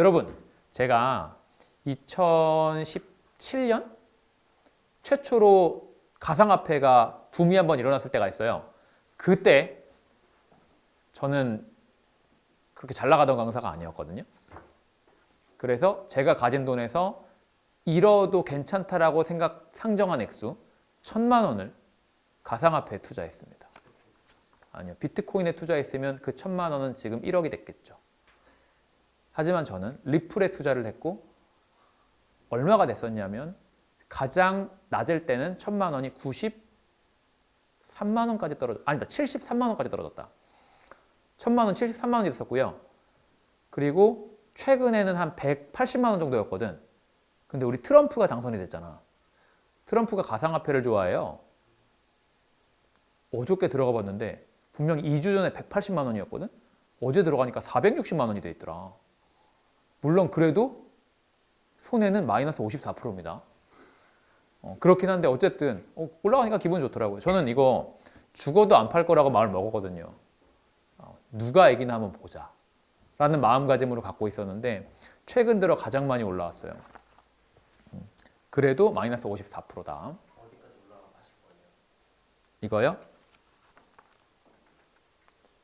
여러분, 제가 2017년 최초로 가상화폐가 붐이 한번 일어났을 때가 있어요. 그때 저는 그렇게 잘 나가던 강사가 아니었거든요. 그래서 제가 가진 돈에서 잃어도 괜찮다라고 생각 상정한 액수 천만 원을 가상화폐에 투자했습니다. 아니요, 비트코인에 투자했으면 그 천만 원은 지금 1억이 됐겠죠. 하지만 저는 리플에 투자를 했고 얼마가 됐었냐면 가장 낮을 때는 천만 원이 93만 원까지 떨어졌 아니다 73만 원까지 떨어졌다. 천만 원 73만 원이 됐었고요. 그리고 최근에는 한 180만 원 정도였거든. 근데 우리 트럼프가 당선이 됐잖아. 트럼프가 가상화폐를 좋아해요. 어저께 들어가 봤는데 분명히 2주 전에 180만 원이었거든. 어제 들어가니까 460만 원이 돼 있더라. 물론 그래도 손해는 마이너스 54%입니다. 어, 그렇긴 한데 어쨌든 어, 올라가니까 기분 좋더라고요. 저는 이거 죽어도 안 팔 거라고 마음을 먹었거든요. 어, 누가 얘기나 한번 보자. 라는 마음가짐으로 갖고 있었는데 최근 들어 가장 많이 올라왔어요. 음, 그래도 마이너스 54%다. 이거요?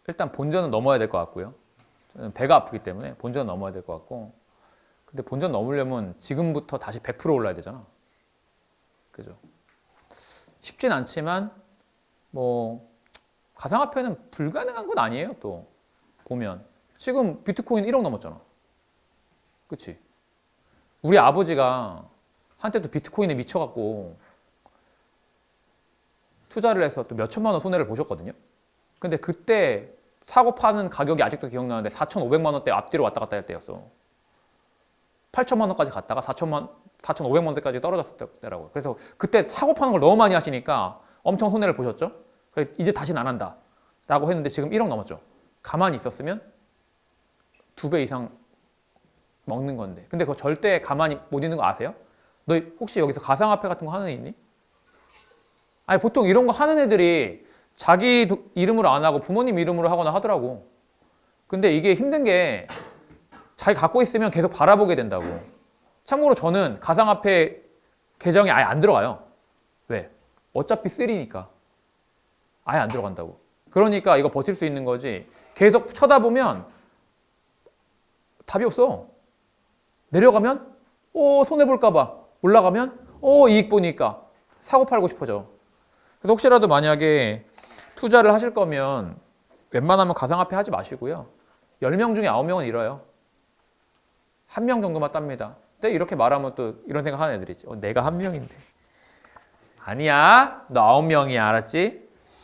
일단 본전은 넘어야 될 것 같고요. 배가 아프기 때문에 본전은 넘어야 될 것 같고. 근데 본전 넘으려면 지금부터 다시 100% 올라야 되잖아. 그죠? 쉽진 않지만 뭐 가상화폐는 불가능한 건 아니에요. 또 보면 지금 비트코인 1억 넘었잖아. 그치? 우리 아버지가 한때 또 비트코인에 미쳐갖고 투자를 해서 또 몇천만 원 손해를 보셨거든요. 근데 그때 사고 파는 가격이 아직도 기억나는데 4,500만 원대 앞뒤로 왔다 갔다 할 때였어. 8천만 원까지 갔다가 4천만 4,500만 원대까지 떨어졌을 때라고. 그래서 그때 사고 파는 걸 너무 많이 하시니까 엄청 손해를 보셨죠. 그래서 이제 다시는 안 한다라고 했는데 지금 1억 넘었죠. 가만히 있었으면 두 배 이상 먹는 건데. 근데 그거 절대 가만히 못 있는 거 아세요? 너 혹시 여기서 가상화폐 같은 거 하는 애 있니? 아니 보통 이런 거 하는 애들이 자기 도- 이름으로 안 하고 부모님 이름으로 하거나 하더라고. 근데 이게 힘든 게 자기 갖고 있으면 계속 바라보게 된다고. 참고로 저는 가상화폐 계정에 아예 안 들어가요. 왜? 어차피 쓰리니까. 아예 안 들어간다고. 그러니까 이거 버틸 수 있는 거지. 계속 쳐다보면 답이 없어. 내려가면 오 손해 볼까 봐 올라가면 오 이익 보니까 사고 팔고 싶어져. 그래서 혹시라도 만약에 투자를 하실 거면 웬만하면 가상화폐 하지 마시고요. 10명 중에 9명은 잃어요. 한 명 정도만 땁니다. 근데 이렇게 말하면 또 이런 생각 하는 애들이 있지. 어, 내가 한 명인데. 아니야. 너 아홉 명이야. 알았지?